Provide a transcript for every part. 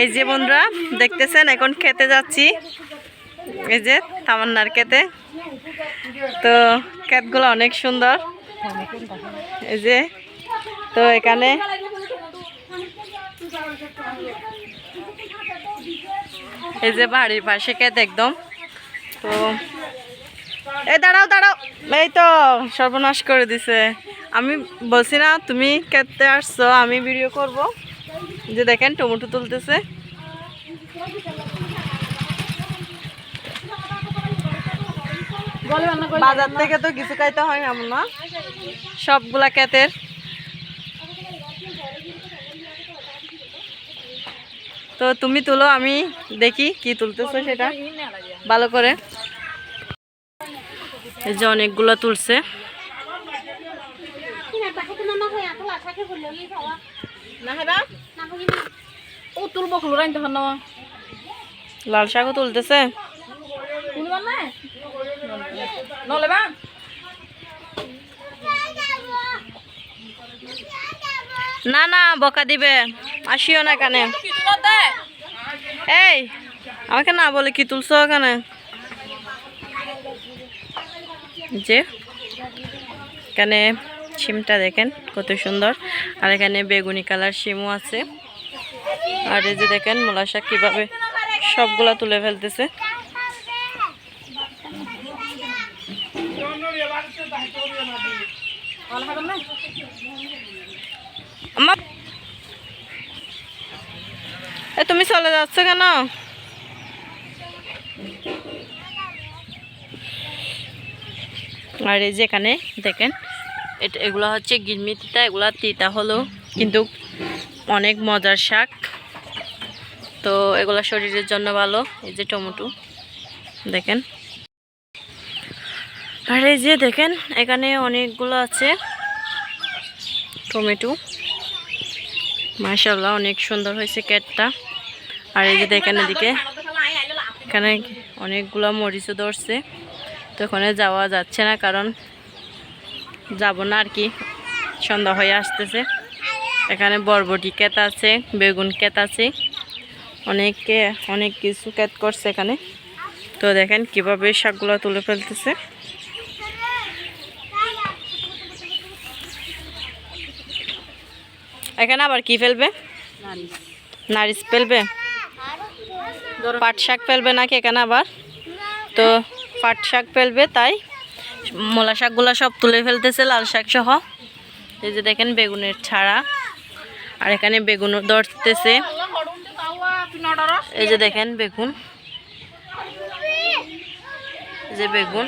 এই যে বন্ধুরা, দেখতেছেন, এখন খেতে যাচ্ছি। এই যে তামান্নার খেতে। তো ক্ষেতগুলো অনেক সুন্দর। এই যে, তো এখানে এই যে বাড়ির পাশে ক্ষেত একদম। তো এই দাঁড়াও দাঁড়াও। এই তো, সর্বনাশ করে দিছে। আমি বলছি না, তুমি খেতে আসছো, আমি ভিডিও করব। যে দেখেন টমেটো তুলতেছে বাজার থেকে তো কিছু খাইতে হয় না না সবগুলা ক্ষেতের তো তুমি তুলো আমি দেখি কি তুলতেছো সেটা ভালো করে এই যে অনেকগুলো তুলছে ও তুলব খুলো রাইন তখন লাল শাকও তুলতেছে। না নলে বা না না বকা দিবে। আসিও না কানে এই আমাকে না বলে কি তুলছো ওখানে? যে এখানে সিমটা দেখেন কত সুন্দর। আর এখানে বেগুনি কালার শিমও আছে। আর এই যে দেখেন মূলা শাক কীভাবে সবগুলা তুলে ফেলতেছে। তুমি চলে যাচ্ছ কেন? আর এই যে এখানে দেখেন, এটা এগুলো হচ্ছে গিরমি তিতা এগুলো তিতা হলো কিন্তু অনেক মজার শাক। তো এগুলো শরীরের জন্য ভালো, এই যে টমেটো, দেখেন। আর এই যে দেখেন, এখানে অনেকগুলো আছে টমেটো। মাশাল্লাহ অনেক সুন্দর হয়েছে কেটটা। আর এই যে দেখেন এদিকে, এখানে অনেকগুলো মরিচও ধরছে। তো ওখানে যাওয়া যাচ্ছে না, কারণ যাব না আর কি, সন্ধ্যা হয়ে আসতেছে। এখানে বরবটি ক্ষেত আছে, বেগুন ক্ষেত আছে। অনেকে অনেক কিছু ক্ষেত করছে এখানে। তো দেখেন কীভাবে শাকগুলো তুলে ফেলতেছে। এখানে আবার কি ফেলবে? নারিশ ফেলবে? পাট শাক ফেলবে নাকি এখানে আবার? তো পাট শাক ফেলবে, তাই মূলা শাকগুলো সব তুলে ফেলতেছে, লাল শাক সহ। এই যে দেখেন বেগুনের ছাড়া। আর এখানে বেগুনও ধরতেছে। এই যে দেখেন বেগুন। যে বেগুন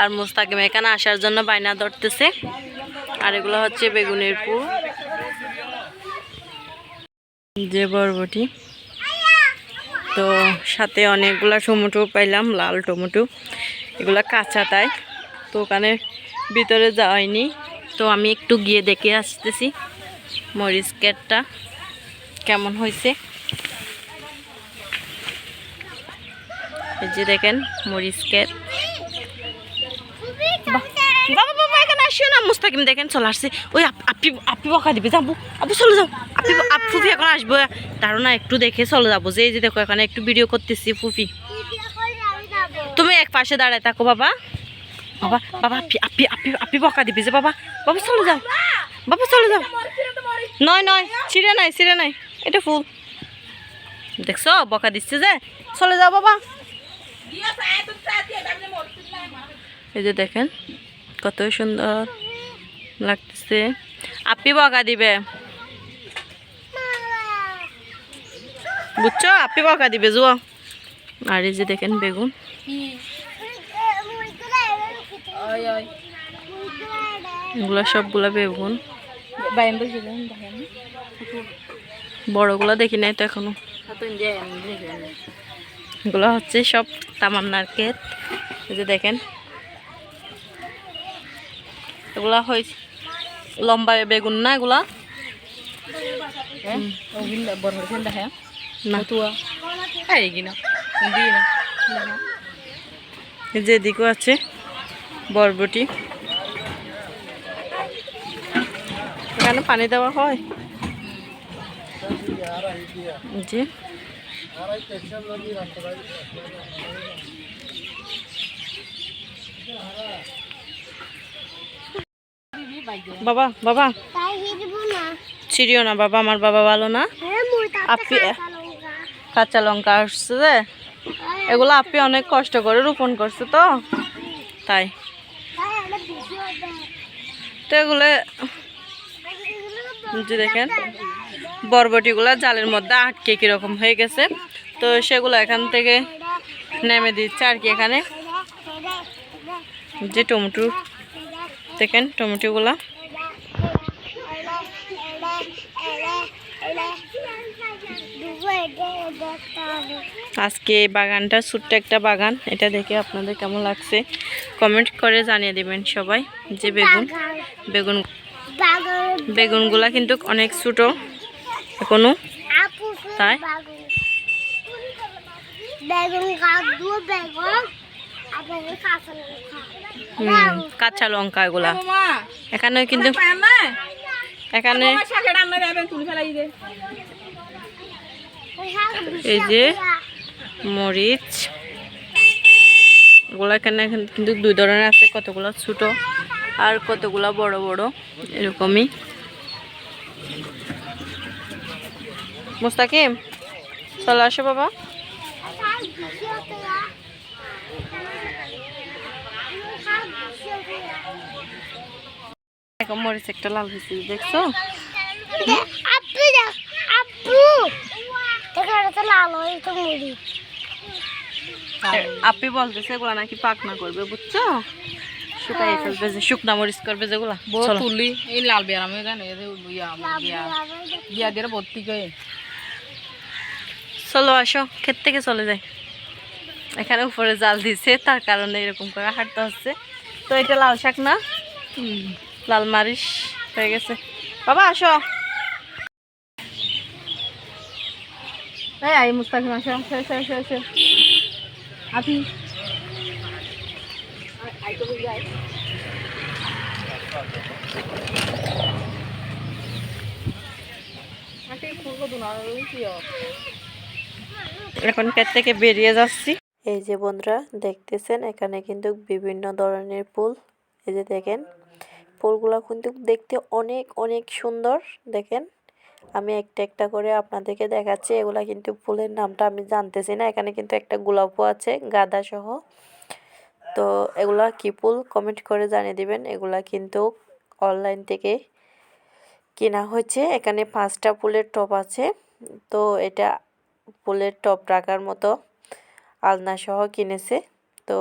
আর মুস্তাকিম এখানে আসার জন্য বাইনা ধরতেছে। আর এগুলো হচ্ছে বেগুনের পুর। যে বরবটি। তো সাথে অনেকগুলা টমেটো পাইলাম, লাল টমেটো। এগুলা কাঁচা তাই। তো ওখানে ভিতরে যাওয়াইনি। তো আমি একটু গিয়ে দেখে আসতেছি মরিচ কেটটা কেমন হয়েছে। এই যে দেখেন মরিচ কেট বাবা বাবা এখানে আসিও না মুস্তাকিম দেখেন চলে আসছে। ওই আপ- আপি বকা দিবে যাব। আপু চলে যাও। আপি আপ- ফুফি এখন আসব। না একটু দেখে চলে যাব। যে এই যে দেখো এখানে একটু ভিডিও করতেছি ফুফি। তুমি এক পাশে দাঁড়ায় থাকো বাবা। বাবা বাবা আপি আপি আপি আপি বকা দিবে যে বাবা। বাবা চলে যাও। বাবা চলে যাও। নয় নয় ছিঁড়ে নাই ছিঁড়ে নাই। এটা ফুল। দেখছ বকা দিচ্ছে যে। চলে যাও বাবা। এই যে দেখেন, কত সুন্দর লাগতেছে। আপনি বকা দিবে। বুঝছ? আপনি বকা দিবে, জুয়া। আর এই যে দেখেন বেগুন। এগুলো সবগুলা বেগুন। বড়গুলো দেখি নাই তো এখনও। এগুলো হচ্ছে সব তামান্নার ক্ষেত। এই যে দেখেন। এগুলা হয়েছে লম্বা বেগুন না এগুলা? হ্যাঁ? এই যে এদিকেও আছে বরবটি। এখানে পানি দেওয়া হয়। জি বাবা বাবা। ছিড়িও না। বাবা আমার বাবা ভালো না। হ্যাঁ আপি কাঁচা লঙ্কা। আসছে যে। এগুলো আপনি অনেক কষ্ট করে রোপণ করছে তো। তাই। তো এগুলো দেখেন। বরবটিগুলো জালের মধ্যে আটকে কীরকম হয়ে গেছে। তো সেগুলো এখান থেকে নেমে দিচ্ছে আর কি এখানে। যে টমেটো দেখেন টমেটোগুলা। আজকে এই বাগানটা ছোট্ট একটা বাগান। এটা দেখে আপনাদের কেমন লাগছে? কমেন্ট করে জানিয়ে দেবেন সবাই যে বেগুন বেগুন বেগুনগুলা কিন্তু অনেক ছোটো। এখনও? তাই? কাঁচা লঙ্কা। হুম, কাঁচা লঙ্কা এগুলা। এখানে কিন্তু এখানে এই যে মরিচ। এগুলো এখানে এখানে কিন্তু দুই ধরনের আছে কতগুলো ছোট আর কতগুলো বড় বড় এরকমই। মুস্তাকিম চলে আসো বাবা। মরিচ একটা লাল হয়েছে দেখছ? হয়ে আপনি বলতেছে এগুলা নাকি পাকনা করবে বুঝছ? শুকাই ফেলবে যে শুকনা মরিচ করবে যেগুলা। তুলি এই লাল জানি ইয়া দিয়ে ভর্তি করে। চলো, আসো, ক্ষেত থেকে চলে যাই। এখানে উপরে জাল দিছে, তার কারণে এরকম করে হাঁটতে হচ্ছে। তো এটা লাল শাক না? লাল মারিচ হয়ে গেছে। বাবা, আসো। এই, আই মুস্তাকিম আসো আসো আসো আসো আসো। আপনি? এখন ক্ষেত থেকে বেরিয়ে যাচ্ছি। এই যে বন্ধুরা, দেখতেছেন, এখানে কিন্তু বিভিন্ন ধরনের ফুল। এই যে দেখেন, ফুলগুলো কিন্তু দেখতে অনেক অনেক সুন্দর। দেখেন, আমি একটা একটা করে আপনাদেরকে দেখাচ্ছি। এগুলা কিন্তু ফুলের নামটা আমি জানতেছি না। এখানে কিন্তু একটা গোলাপও আছে, গাঁদা সহ। তো এগুলা কি ফুল? কমেন্ট করে জানিয়ে দিবেন। এগুলা কিন্তু অনলাইন থেকে কেনা হয়েছে। এখানে পাঁচটা ফুলের টপ আছে। তো এটা ফুলের টপ রাখার মতো আলনাসহ কিনেছে। তো